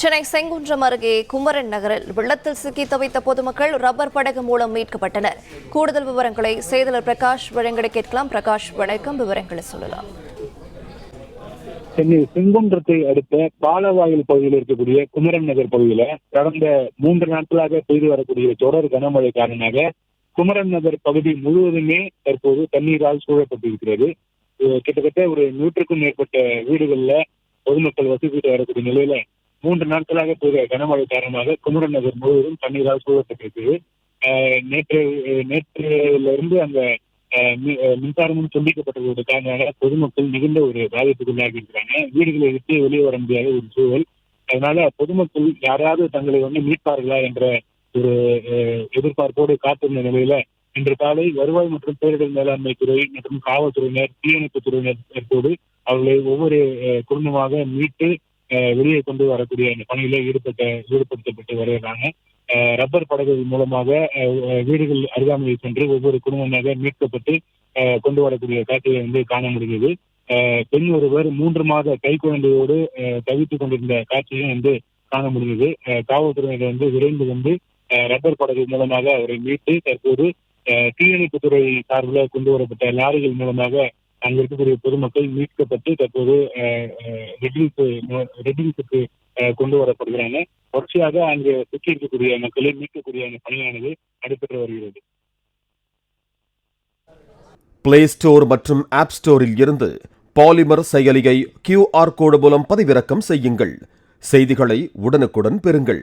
சென்னை செங்குன்றம் அருகே குமரன் நகரில் வெள்ளத்தில் சிக்கி தவித்த பொதுமக்கள் ரப்பர் படகு மூலம் மீட்கப்பட்டனர். கூடுதல் விவரங்களை செய்தியாளர் பிரகாஷ் வழங்கிட கேட்கலாம். பிரகாஷ் வணக்கம். விவரங்களை சொல்லலாம். சென்னை செங்குன்றத்தை அடுத்த பாலவாயில் பகுதியில் இருக்கக்கூடிய குமரன் நகர் பகுதியில கடந்த மூன்று நாட்களாக பெய்து வரக்கூடிய தொடர் கனமழை காரணமாக குமரன் நகர் பகுதி முழுவதுமே தற்போது தண்ணீரால் சூழப்பட்டிருக்கிறது. கிட்டத்தட்ட ஒரு நூற்றுக்கும் மேற்பட்ட வீடுகள்ல பொதுமக்கள் வசித்துட்டு வரக்கூடிய நிலையில மூன்று நாட்களாக பெய்த கனமழை காரணமாக குமரன் நகர் முழுவதும் தண்ணீரால் சூழப்பட்டிருக்கு. நேற்று நேற்றுல நேற்றிலிருந்து இருந்து அந்த மின்சாரமும் துண்டிக்கப்பட்டதோடு காரணமாக பொதுமக்கள் மிகுந்த ஒரு பாதிப்புக்குள்ளாகி இருக்கிறாங்க. வீடுகளை விட்டு வெளியே வர முடியாத ஒரு சூழல். அதனால பொதுமக்கள் யாராவது தங்களை வந்து மீட்பார்களா என்ற ஒரு எதிர்பார்ப்போடு காத்திருந்த நிலையில இன்று காலை வருவாய் மற்றும் பேரிடர் மேலாண்மை துறை மற்றும் காவல்துறையினர் தீயணைப்பு துறையினர் தற்போது அவர்களை ஒவ்வொரு குடும்பமாக மீட்டு வெளியே கொண்டு வரக்கூடிய அந்த பணியில ஈடுபட்ட ஈடுபடுத்தப்பட்டு வருகிறாங்க. ரப்பர் படகுகள் மூலமாக வீடுகள் அருகாமையில் சென்று ஒவ்வொரு குடும்பமாக மீட்கப்பட்டு கொண்டு வரக்கூடிய காட்சியை வந்து காண முடிந்தது பெண் ஒருவர் மூன்று மாத கை குழந்தையோடு தவித்துக் கொண்டிருந்த காட்சியும் வந்து காண முடிந்தது. காவல்துறையினர் வந்து விரைந்து வந்து ரப்பர் படகு மூலமாக அவரை மீட்டு தற்போது தீயணைப்புத்துறை சார்பில் கொண்டு வரப்பட்ட லாரிகள் மூலமாக அங்க இருக்கக்கூடிய பொதுமக்கள் மீட்கப்பட்டு தற்போது ரெட்டிங்ஸுக்கு கொண்டு வரப்படுகிறாங்க. தொடர்ச்சியாக அங்கு சுற்றி இருக்கக்கூடிய மக்களை மீட்கக்கூடிய அந்த பணியானது நடைபெற்று வருகிறது. பிளே ஸ்டோர் மற்றும் ஆப் ஸ்டோரில் இருந்து பாலிமர் செயலியை கியூஆர் கோடு மூலம் பதிவிறக்கம் செய்யுங்கள். செய்திகளை உடனுக்குடன் பெறுங்கள்.